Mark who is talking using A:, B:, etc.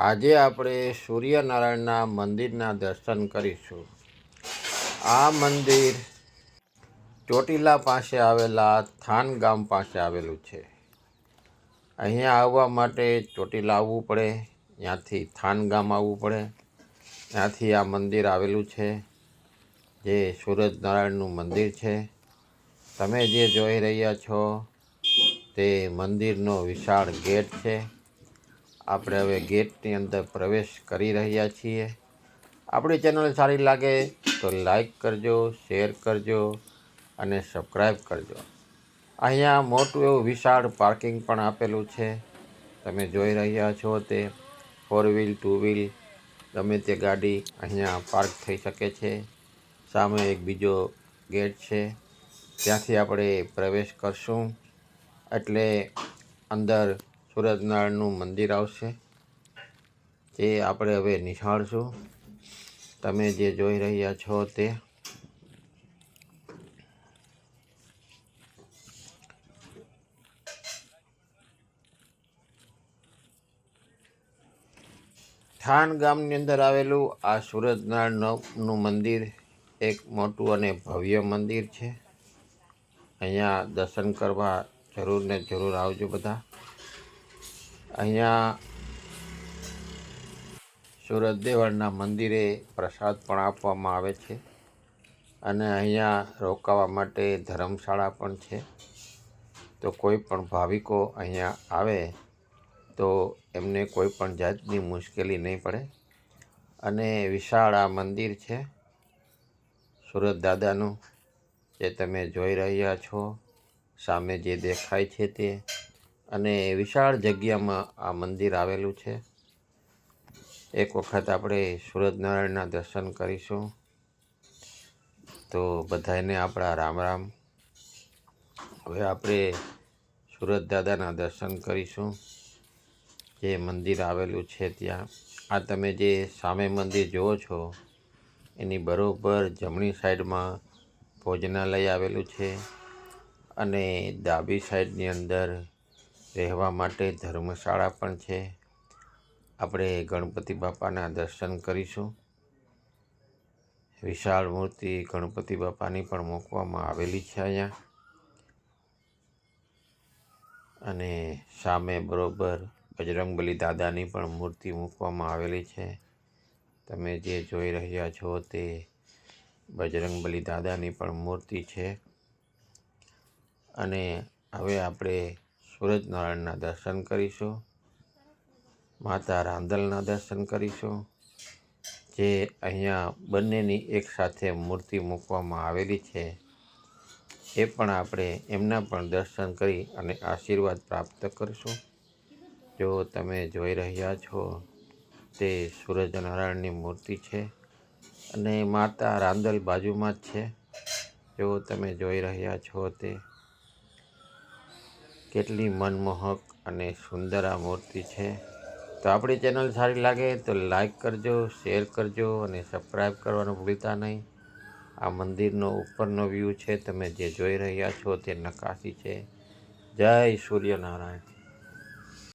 A: આજે આપણે સૂર્યનારાયણના મંદિરના દર્શન કરીશું. આ મંદિર ચોટીલા પાસે આવેલા થાન ગામ પાસે આવેલું છે. અહીંયા આવવા માટે ચોટીલા આવવું પડે, ત્યાંથી થાન ગામ આવવું પડે, ત્યાંથી આ મંદિર આવેલું છે, જે સૂરજનારાયણનું મંદિર છે. તમે જે જોઈ રહ્યા છો, તે મંદિરનો વિશાળ ગેટ છે. આપણે હવે ગેટની અંદર પ્રવેશ કરી રહ્યા છીએ. આપણી ચેનલ સારી લાગે તો લાઈક કરજો શેર કરજો અને સબસ્ક્રાઈબ કરજો. અહીંયા મોટું એવું વિશાળ પાર્કિંગ પણ આપેલું છે. તમે જોઈ રહ્યા છો તે ફોર વ્હીલ ટુ વ્હીલ ગમે તે ગાડી અહીંયા પાર્ક થઈ શકે છે. સામે એક બીજો ગેટ છે. ત્યાંથી આપણે પ્રવેશ કરશું. એટલે અંદર સૂરજનારાયણનું મંદિર આવશે. જે આપણે હવે નિહાળશું. તમે જે જોઈ રહ્યા છો તે. થાન ગામની અંદર આવેલું આ સૂરજનારાયણનું મંદિર એક મોટું અને ભવ્ય મંદિર છે. અહીંયા દર્શન કરવા જરૂર ને જરૂર આવજો બધા. અહીંયા સુરત દેવળના મંદિરે પ્રસાદ પણ આપવામાં આવે છે અને અહીંયા રોકાવા માટે ધર્મશાળા પણ છે. તો કોઈ પણ ભાવિકો અહીંયા આવે તો એમને કોઈ પણ જાતની મુશ્કેલી નહીં પડે. અને વિશાળ આ મંદિર છે. સુરત દાદાનું, જે તમે જોઈ રહ્યા છો, સામે જે દેખાય છે તે અને વિશાળ જગ્યામાં આ મંદિર આવેલું છે. એક વખત આપણે સૂરજનારાયણના દર્શન કરીશું. તો બધાને આપણા રામ રામ. હવે આપણે સુરત દાદાના દર્શન કરીશું. જે મંદિર આવેલું છે ત્યાં. આ તમે જે સામે મંદિર જુઓ છો, એની બરોબર જમણી સાઈડમાં ભોજનાલય આવેલું છે અને ડાબી સાઈડની અંદર રહેવા માટે ધર્મશાળા પણ છે. આપણે ગણપતિ બાપાના દર્શન કરીશું. વિશાળ મૂર્તિ ગણપતિ બાપાની પણ મૂકવામાં આવેલી છે અહીંયા. અને સામે બરોબર બજરંગબલી દાદાની પણ મૂર્તિ મૂકવામાં આવેલી છે. તમે જે જોઈ રહ્યા છો તે બજરંગબલી દાદાની પણ મૂર્તિ છે. અને હવે આપણે સૂરજનારાયણના દર્શન કરીશું, માતા રાંદલના દર્શન કરીશું, જે અહીંયા બંનેની એકસાથે મૂર્તિ મૂકવામાં આવેલી છે, એ પણ આપણે એમના પણ દર્શન કરી અને આશીર્વાદ પ્રાપ્ત કરીશું. જો તમે જોઈ રહ્યા છો, તે સૂરજનારાયણની મૂર્તિ છે અને માતા રાંદલ બાજુમાં જ છે. જો તમે જોઈ રહ્યા છો તે કેટલી મનમોહક અને સુંદર આ મૂર્તિ છે. તો આપણી ચેનલ સારી લાગે તો લાઈક કરજો, શેર કરજો અને સબસ્ક્રાઈબ કરવાનું ભૂલતા નહીં. આ મંદિરનો ઉપરનો વ્યૂ છે, તમે જે જોઈ રહ્યા છો તે નકાશી છે. જય સૂર્યનારાયણ.